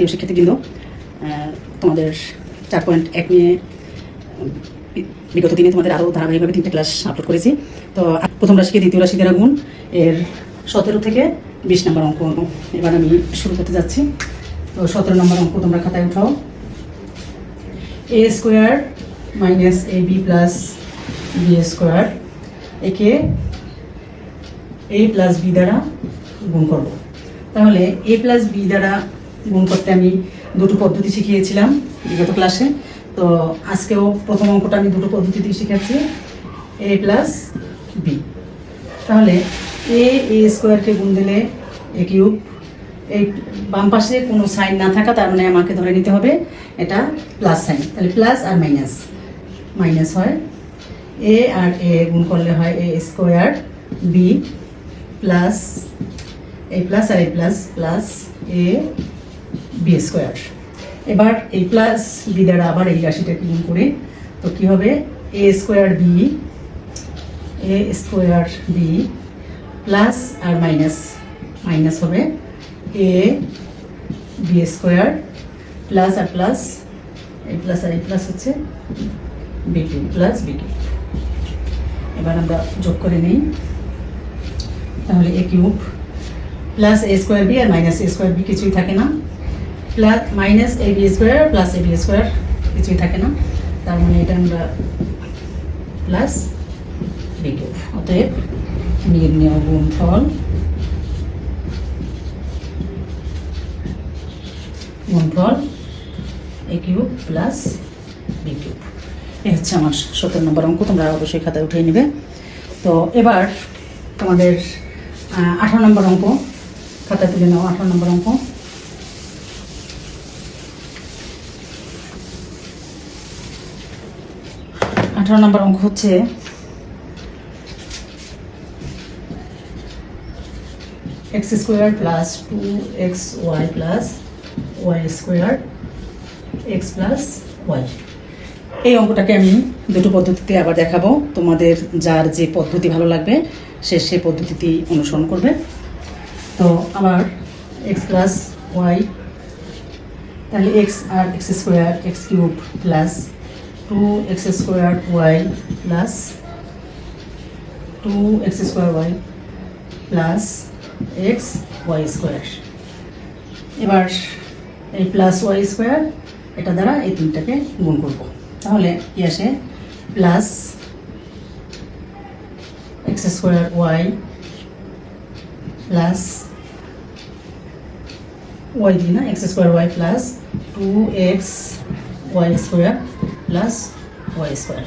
প্রিয় শিক্ষার্থীবৃন্দ তোমাদের চার পয়েন্ট এক নিয়ে বিগত দিনে তোমাদের আরও ধারাবাহিকভাবে তিনটে ক্লাস আপলোড করেছি। তো প্রথম রাশিকে দ্বিতীয় রাশি দ্বারা গুণ এর সতেরো থেকে বিশ নম্বর অঙ্ক। এবার আমি শুরু করতে যাচ্ছি। তো সতেরো নম্বর অঙ্ক তোমরা খাতায় উঠাও। A square minus A B plus B square একে এ প্লাস বি দ্বারা গুণ করব। তাহলে এ প্লাস বি দ্বারা গুণ করতে আমি দুটো পদ্ধতি শিখিয়েছিলাম বিগত ক্লাসে তো আজকেও প্রথম অঙ্কটা আমি দুটো পদ্ধতিতে শিখাচ্ছি। এ প্লাস বি তাহলে এ এ স্কোয়ারকে গুণ দিলে এ কিউব এই বাম পাশে কোনো সাইন না থাকা, তার মানে আমাকে ধরে নিতে হবে এটা প্লাস সাইন তাহলে প্লাস আর মাইনাস মাইনাস হয় এ আর এ গুণ করলে হয় A square B plus A plus R A plus plus A B square এবার এই প্লাস বি দ্বারা আবার এই রাশিটাকে গুণ করি, তো কি হবে? A square B A square B plus R minus minus হবে এ বি স্কোয়ার প্লাস আর প্লাস এই প্লাস আর এই প্লাস হচ্ছে B cube plus B cube এবার আমরা যোগ করে নিই, তাহলে A cube plus A square B R minus A square B কিছুই থাকে না। Plus minus A B square plus A B square কিছুই থাকে না। তার মানে এটা আমরা প্লাস বি কিউব। অতএব নির্ণয় গুণফল গুণফল A cube plus B cube. এই হচ্ছে আমার সতেরো নম্বর অঙ্ক, তোমরা অবশ্যই খাতায় উঠিয়ে নেবে। তো এবার তোমাদের আঠারো নম্বর অঙ্ক, খাতায় তুলে নাও আঠারো নম্বর অঙ্ক। আঠারো নম্বর অঙ্ক হচ্ছে X square plus two X Y plus Y square X plus Y এই অঙ্কটাকে আমি দুটো পদ্ধতিতে আবার দেখাবো। তোমাদের যার যে পদ্ধতি ভালো লাগবে, সে সে পদ্ধতিটি অনুসরণ করবে। তো আমার এক্স প্লাস ওয়াই তাহলে এক্স আর X square X cube plus two X square Y plus two X square Y plus X Y square এবার এই প্লাস ওয়াই স্কোয়ার এটা দ্বারা এই তিনটাকে গুণ করব। তাহলে কি আসে? Plus X square Y plus Y দিই না X square Y plus two X Y square plus Y square.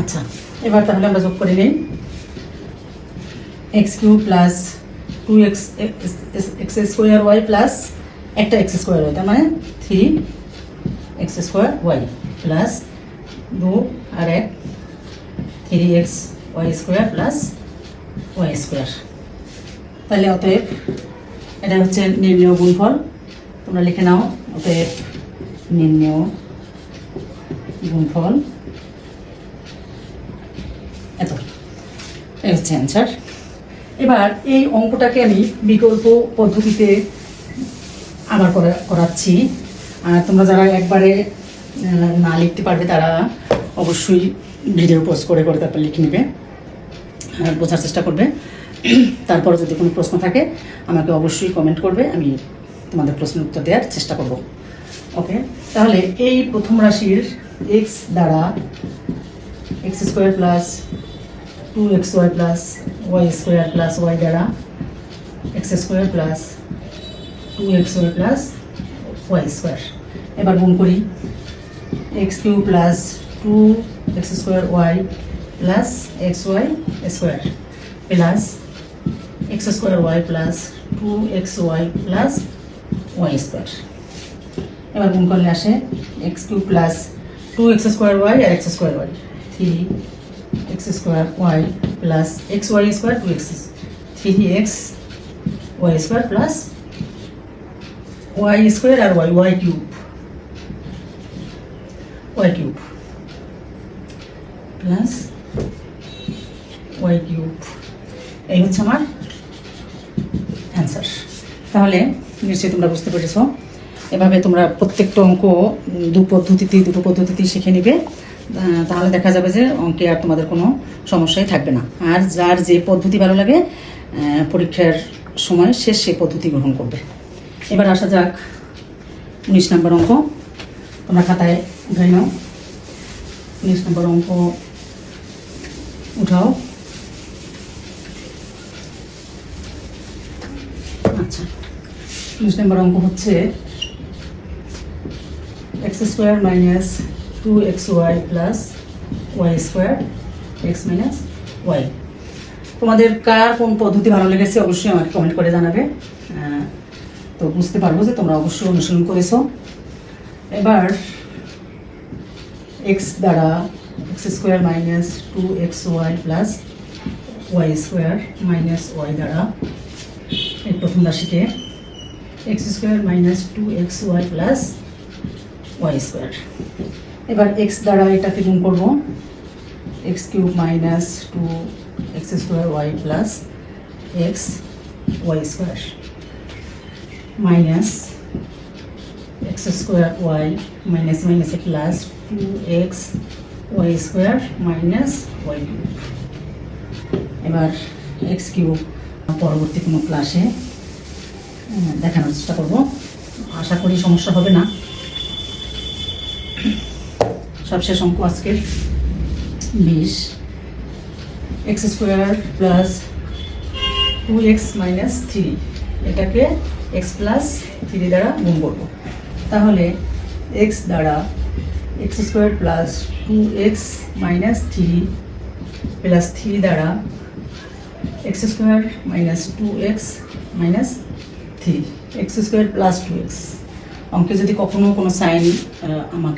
আচ্ছা এবার তাহলে আমরা যোগ করে নিই। X cube plus two X X square Y plus একটা এক্স স্কোয়ার ওয়াই, তার মানে three X square Y plus দু আর এক, three X Y square plus Y square. তাহলে অতএব এটা হচ্ছে নির্ণয় গুণফল। তোমরা লিখে নাও, অতএব নির্ণয় গুণফল এত। এই হচ্ছে অ্যান্সার এবার এই অঙ্কটাকে আমি বিকল্প পদ্ধতিতে আবার করা করাচ্ছি। তোমরা যারা একবারে না লিখতে পারবে তারা অবশ্যই ভিডিও পোস্ট করে করে তারপর লিখে নেবে। বোঝার চেষ্টা করবে। তারপরে যদি কোনো প্রশ্ন থাকে, আমাকে অবশ্যই কমেন্ট করবে। আমি তোমাদের প্রশ্নের উত্তর দেওয়ার চেষ্টা করব। ওকে তাহলে এই প্রথম রাশির এক্স দ্বারা X square plus two X Y plus Y square plus Y দ্বারা X square plus two X Y plus Y square এবার গুণ করি। X cube plus two X square Y plus X Y square plus X square Y plus two X Y plus Y square এবার গুণ করলে আসে X cube plus two X square Y আর X square Y three X square Y plus X Y square two X three X Y square plus Y square আর Y Y cube Y cube plus Y cube এই হচ্ছে আমার answer তাহলে নিশ্চয়ই তোমরা বুঝতে পেরেছ এভাবে তোমরা প্রত্যেকটা অঙ্ক দু পদ্ধতিতে, দুটো পদ্ধতিতে শিখে নিবে। তাহলে দেখা যাবে যে অঙ্কে আর তোমাদের কোনো সমস্যাই থাকবে না। আর যার যে পদ্ধতি ভালো লাগে পরীক্ষার সময় সে সে পদ্ধতি গ্রহণ করবে। এবার আসা যাক উনিশ নম্বর অঙ্ক। তোমরা খাতায় উঠাই নাও। উনিশ নম্বর অঙ্ক। উঠাও। আচ্ছা। উনিশ নম্বর অঙ্ক হচ্ছে X square minus two X Y plus Y square X minus Y তোমাদের কার কোন পদ্ধতি ভালো লেগেছে অবশ্যই আমাকে কমেন্ট করে জানাবে। তো বুঝতে পারব যে তোমরা অবশ্যই অনুসরণ করেছ। এবার এক্স দ্বারা X square minus two X Y plus Y square minus Y দ্বারা এই প্রথম রাশিতে X square minus two X Y plus Y square এবার এক্স দ্বারা এটাকে গুণ করব। X cube minus two X square Y plus X Y square minus X square Y minus মাইনাসে plus two X Y square minus Y cube এবার x cube পরবর্তী কোনো ক্লাসে দেখানোর চেষ্টা করব। আশা করি সমস্যা হবে না। সবশেষ অঙ্ক আজকের। বিশ। X square plus two X minus three. এটাকে এক্স প্লাস থ্রি দ্বারা গুণ করব। তাহলে এক্স দ্বারা X square plus two X minus three plus three দ্বারা X square minus two X minus three. X square plus two X. অঙ্কে যদি কখনো কোনো সাইন আমাকে